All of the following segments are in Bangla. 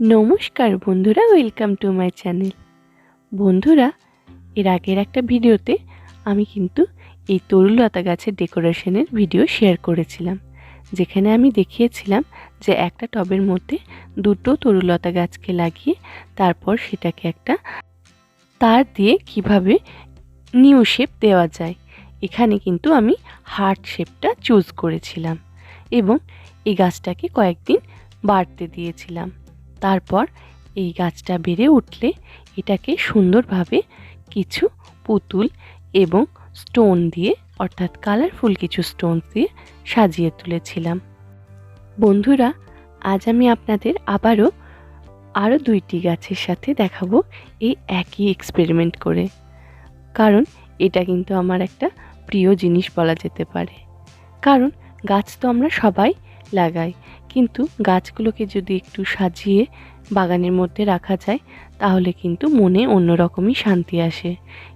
নমস্কার বন্ধুরা ওয়েলকাম টু মাই চ্যানেল বন্ধুরা, এর আগের একটা ভিডিওতে আমি কিন্তু এই তরুলতা গাছের ডেকোরেশনের ভিডিও শেয়ার করেছিলাম। যেখানে আমি দেখিয়েছিলাম যে একটা টবের মধ্যে দুটো তরুলতা গাছকে লাগিয়ে তারপর সেটাকে একটা তার দিয়ে কীভাবে নিউ শেপ দেওয়া যায়, এখানে কিন্তু আমি হার্ট শেপটা চুজ করেছিলাম এবং এই গাছটাকে কয়েকদিন বাড়তে দিয়েছিলাম। তারপর এই গাছটা বেড়ে উঠলে এটাকে সুন্দরভাবে কিছু পুতুল এবং স্টোন দিয়ে, অর্থাৎ কালারফুল কিছু স্টোন দিয়ে সাজিয়ে তুলেছিলাম। বন্ধুরা, আজ আমি আপনাদের আবারও আরও দুইটি গাছের সাথে দেখাবো এই একই এক্সপেরিমেন্ট করে। কারণ এটা কিন্তু আমার একটা প্রিয় জিনিস বলা যেতে পারে। কারণ গাছ তো আমরা সবাই লাগাই কিন্তু গাছগুলোকে যদি একটু সাজিয়ে বাগানের মধ্যে রাখা যায়, তাহলে কিন্তু মনে অন্যরকমই শান্তি আসে।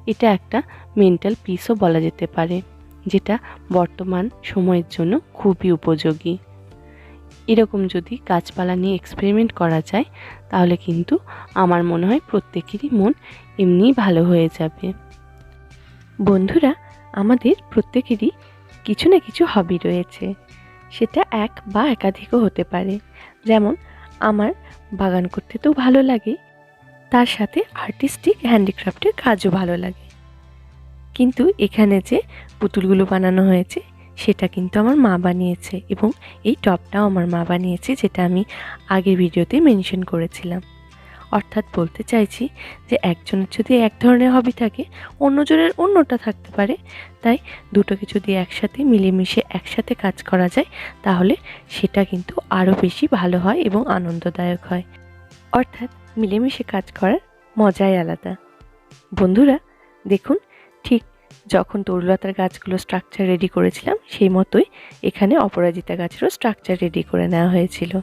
এটা একটা মেন্টাল পিসও বলা যেতে পারে, যেটা বর্তমান সময়ের জন্য খুবই উপযোগী। এরকম যদি গাছপালা নিয়ে এক্সপেরিমেন্ট করা যায়, তাহলে কিন্তু আমার মনে হয় প্রত্যেকেরই মন এমনিই ভালো হয়ে যাবে। বন্ধুরা, আমাদের প্রত্যেকেরই কিছু না কিছু হবি রয়েছে। সেটা এক বা একাধিকও হতে পারে। যেমন, আমার বাগান করতে তো ভালো লাগে, তার সাথে আর্টিস্টিক হ্যান্ডিক্রাফটের কাজও ভালো লাগে। কিন্তু এখানে যে পুতুলগুলো বানানো হয়েছে, সেটা কিন্তু আমার মা বানিয়েছে এবং এই টপটাও আমার মা বানিয়েছে, যেটা আমি আগের ভিডিওতে মেনশন করেছিলাম। অর্থাৎ বলতে চাইছি যে একজনের যদি এক ধরনের হবি থাকে, অন্যজনের অন্যটা থাকতে পারে। তাই দুটোকে যদি একসাথে, মিলেমিশে একসাথে কাজ করা যায়, তাহলে সেটা কিন্তু আরও বেশি ভালো হয় এবং আনন্দদায়ক হয়। অর্থাৎ মিলেমিশে কাজ করার মজাই আলাদা। বন্ধুরা, দেখুন, ঠিক যখন তরুলতার গাছগুলো স্ট্রাকচার রেডি করেছিলাম, সেই মতোই এখানে অপরাজিতা গাছেরও স্ট্রাকচার রেডি করে নেওয়া হয়েছিল।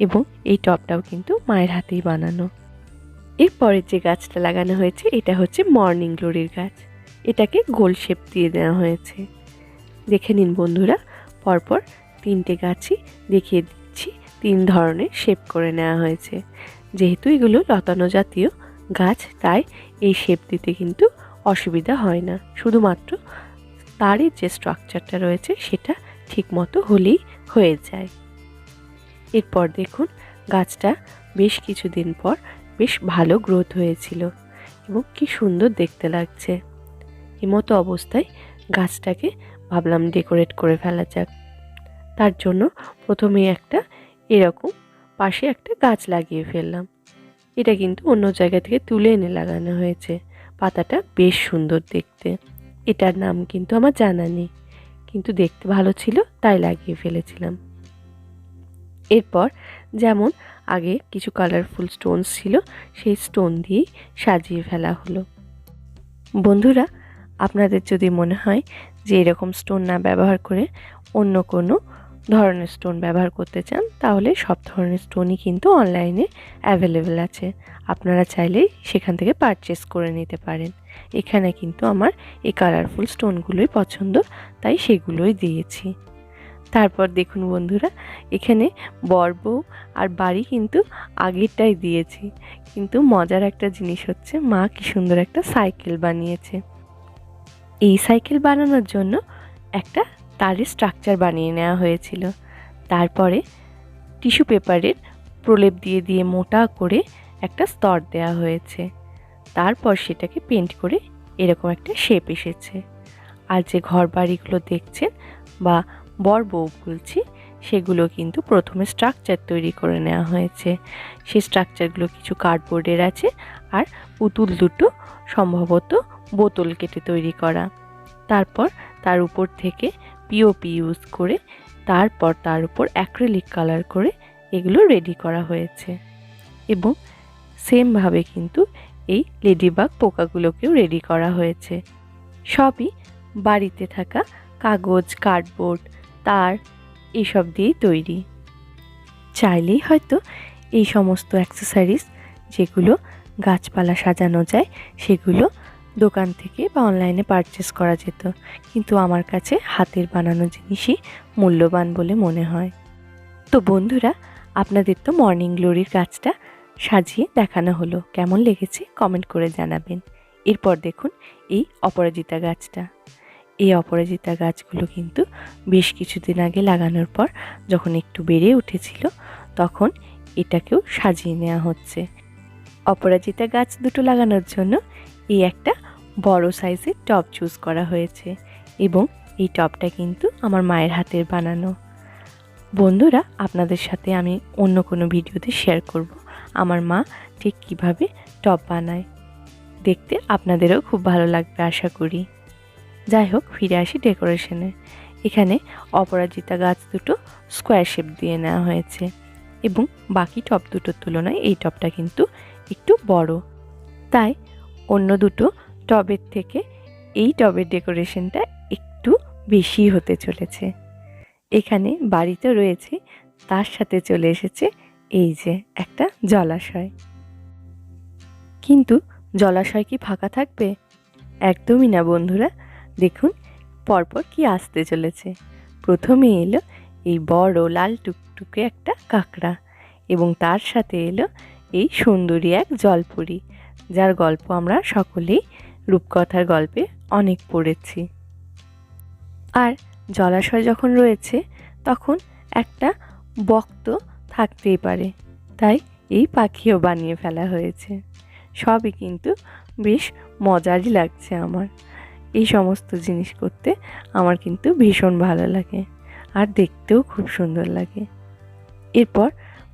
এবং এই টপটাও কিন্তু মায়ের হাতেই বানানো। এরপরের যে গাছটা লাগানো হয়েছে, এটা হচ্ছে মর্নিং গ্লোরির গাছ। এটাকে গোল শেপ দিয়ে দেওয়া হয়েছে। দেখে নিন বন্ধুরা, পরপর তিনটে গাছই দেখিয়ে দিচ্ছি, তিন ধরনের শেপ করে নেওয়া হয়েছে। যেহেতু এগুলো লতানো জাতীয় গাছ, তাই এই শেপ দিতে কিন্তু অসুবিধা হয় না। শুধুমাত্র তারই যে স্ট্রাকচারটা রয়েছে, সেটা ঠিকমতো হলেই হয়ে যায়। এরপর দেখুন, গাছটা বেশ কিছুদিন পর বেশ ভালো গ্রোথ হয়েছিল এবং কি সুন্দর দেখতে লাগছে। এমতো অবস্থায় গাছটাকে ভাবলাম ডেকোরেট করে ফেলা যাক। তার জন্য প্রথমে একটা এরকম পাশে একটা গাছ লাগিয়ে ফেললাম। এটা কিন্তু অন্য জায়গা থেকে তুলে এনে লাগানো হয়েছে। পাতাটা বেশ সুন্দর দেখতে। এটার নাম কিন্তু আমার জানা নেই। কিন্তু দেখতে ভালো ছিল, তাই লাগিয়ে ফেলেছিলাম। এরপর যেমন আগে কিছু কালারফুল স্টোনস ছিল, সেই স্টোন দিয়েই সাজিয়ে ফেলা হলো। বন্ধুরা, আপনাদের যদি মনে হয় যে এরকম স্টোন না ব্যবহার করে অন্য কোনো ধরনের স্টোন ব্যবহার করতে চান, তাহলে সব ধরনের স্টোনই কিন্তু অনলাইনে অ্যাভেলেবেল আছে। আপনারা চাইলেই সেখান থেকে পারচেস করে নিতে পারেন। এখানে কিন্তু আমার এই কালারফুল স্টোনগুলোই পছন্দ, তাই সেগুলোই দিয়েছি। তারপর দেখুন বন্ধুরা, এখানে বর বউ আর বাড়ি কিন্তু আগেরটাই দিয়েছি। কিন্তু মজার একটা জিনিস হচ্ছে, মা কি সুন্দর একটা সাইকেল বানিয়েছে। এই সাইকেল বানানোর জন্য একটা তারের স্ট্রাকচার বানিয়ে নেওয়া হয়েছিল। তারপরে টিস্যু পেপারের প্রলেপ দিয়ে দিয়ে মোটা করে একটা স্তর দেওয়া হয়েছে। তারপর সেটাকে পেন্ট করে এরকম একটা শেপ এসেছে। আর যে ঘর বাড়িগুলো দেখছেন বা বর বউ বলছি সেগুলো কিন্তু প্রথমে স্ট্রাকচার তৈরি করে নেওয়া হয়েছে। সেই স্ট্রাকচারগুলো কিছু কার্ডবোর্ডের আছে আর পুতুল দুটো, সম্ভবত বোতল কেটে তৈরি করা। তারপর তার উপর থেকে পিওপি ইউজ করে, তারপর তার উপর অ্যাক্রিলিক কালার করে এগুলো রেডি করা হয়েছে। এবং সেমভাবে কিন্তু এই লেডিবাগ পোকাগুলোকেও রেডি করা হয়েছে। সবই বাড়িতে থাকা কাগজ কার্ডবোর্ড তার এসব দিয়েই তৈরি। চাইলেই হয়তো এই সমস্ত অ্যাক্সেসারিজ যেগুলো গাছপালা সাজানো যায়, সেগুলো দোকান থেকে বা অনলাইনে পারচেস করা যেত। কিন্তু আমার কাছে হাতের বানানো জিনিসই মূল্যবান বলে মনে হয়। তো বন্ধুরা, আপনাদের তো মর্নিং গ্লোরির গাছটা সাজিয়ে দেখানো হলো। কেমন লেগেছে? কমেন্ট করে জানাবেন। এরপর দেখুন এই অপরাজিতা গাছটা। এই অপরাজিতা গাছগুলো কিন্তু বেশ কিছুদিন আগে লাগানোর পর যখন একটু বেড়ে উঠেছিল, তখন এটাকেও সাজিয়ে নেওয়া হচ্ছে। অপরাজিতা গাছ দুটো লাগানোর জন্য এই একটা বড় সাইজের টব চুজ করা হয়েছে এবং এই টবটা কিন্তু আমার মায়ের হাতের বানানো। বন্ধুরা, আপনাদের সাথে আমি অন্য কোনো ভিডিওতে শেয়ার করব আমার মা ঠিক কীভাবে টব বানায়। দেখতে আপনাদেরও খুব ভালো লাগবে, আশা করি। যাই হোক, ফিরে আসি ডেকোরেশনে। এখানে অপরাজিতা গাছ দুটো স্কোয়ার শেপ দিয়ে নেওয়া হয়েছে এবং বাকি টব দুটোর তুলনায় এই টবটা কিন্তু একটু বড়। তাই অন্য দুটো টবের থেকে এই টবের ডেকোরেশনটা একটু বেশি হতে চলেছে। এখানে বাড়িতে রয়েছে, তার সাথে চলে এসেছে এই যে একটা জলাশয়। কিন্তু জলাশয় কি ফাঁকা থাকবে? একদমই না বন্ধুরা। দেখুন, পরপর কি আসতে চলেছে। প্রথমে এলো এই বড় লাল টুকটুকে একটা কাঁকড়া এবং তার সাথে এলো এই সুন্দরী এক জলপুরি, যার গল্প আমরা সকলেই রূপকথার গল্পে অনেক পড়েছি। আর জলাশয় যখন রয়েছে, তখন একটা বক্ত থাকতেই পারে, তাই এই পাখিও বানিয়ে ফেলা হয়েছে। সবই কিন্তু বেশ মজারই লাগছে আমার। এই সমস্ত জিনিস করতে আমার কিন্তু ভীষণ ভালো লাগে আর দেখতেও খুব সুন্দর লাগে। এরপর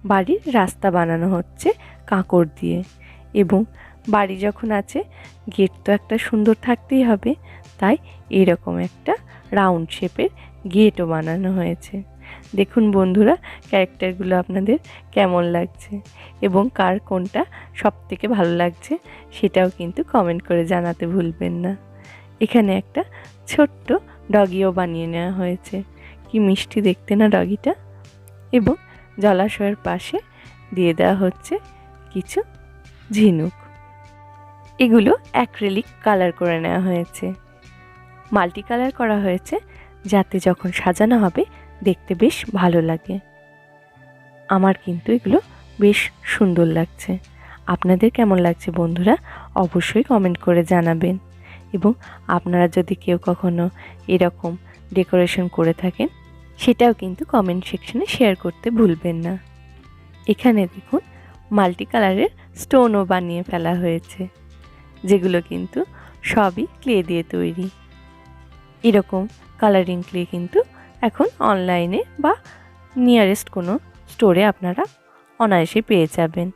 বাড়ির রাস্তা বানানো হচ্ছে কাঁকড় দিয়ে এবং বাড়ি যখন আছে, গেট তো একটা সুন্দর থাকতেই হবে, তাই এরকম একটা রাউন্ড শেপের গেটও বানানো হয়েছে। দেখুন বন্ধুরা, ক্যারেক্টারগুলো আপনাদের কেমন লাগছে এবং কার কোনটা সব থেকে ভালো লাগছে সেটাও কিন্তু কমেন্ট করে জানাতে ভুলবেন না। এখানে একটা ছোট্ট ডগিও বানিয়ে নেওয়া হয়েছে। কি মিষ্টি দেখতে না ডগিটা? এবং জলাশয়ের পাশে দিয়ে দেওয়া হচ্ছে কিছু ঝিনুক। এগুলো অ্যাক্রেলিক কালার করে নেওয়া হয়েছে। মাল্টি কালার করা হয়েছে যাতে যখন সাজানো হবে দেখতে বেশ ভালো লাগে। আমার কিন্তু এগুলো বেশ সুন্দর লাগছে। আপনাদের কেমন লাগছে বন্ধুরা, অবশ্যই কমেন্ট করে জানাবেন। এবং আপনারা যদি কেউ কখনো এরকম ডেকোরেশন করে থাকেন, সেটাও কিন্তু কমেন্ট সেকশনে শেয়ার করতে ভুলবেন না। এখানে দেখুন মাল্টি কালারের স্টোনও বানিয়ে ফেলা হয়েছে, যেগুলো কিন্তু সবই ক্লে দিয়ে তৈরি। এরকম কালারিং ক্লে কিন্তু এখন অনলাইনে বা নিয়ারেস্ট কোনো স্টোরে আপনারা অনায়াসে পেয়ে যাবেন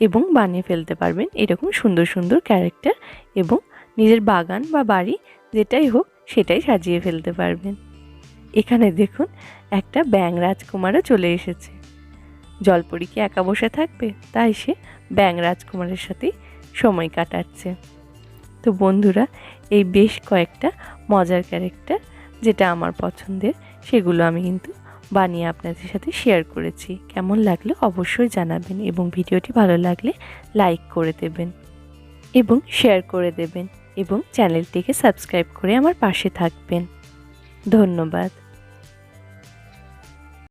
এবং বানিয়ে ফেলতে পারবেন এরকম সুন্দর সুন্দর ক্যারেক্টার এবং নিজের বাগান বা বাড়ি যেটাই হোক সেটাই সাজিয়ে ফেলতে পারবেন। এখানে দেখুন, একটা ব্যাং রাজকুমারও চলে এসেছে। জলপরি কি একা বসে থাকবে? তাই সে ব্যাং রাজকুমারের সাথেই সময় কাটাচ্ছে। তো বন্ধুরা, এই বেশ কয়েকটা মজার ক্যারেক্টার যেটা আমার পছন্দের, সেগুলো আমি কিন্তু বানিয়ে আপনাদের সাথে শেয়ার করেছি। কেমন লাগল অবশ্যই জানাবেন এবং ভিডিওটি ভালো লাগলে লাইক করে দেবেন এবং শেয়ার করে দেবেন। এবং চ্যানেলটিকে সাবস্ক্রাইব করে আমার পাশে থাকবেন। ধন্যবাদ।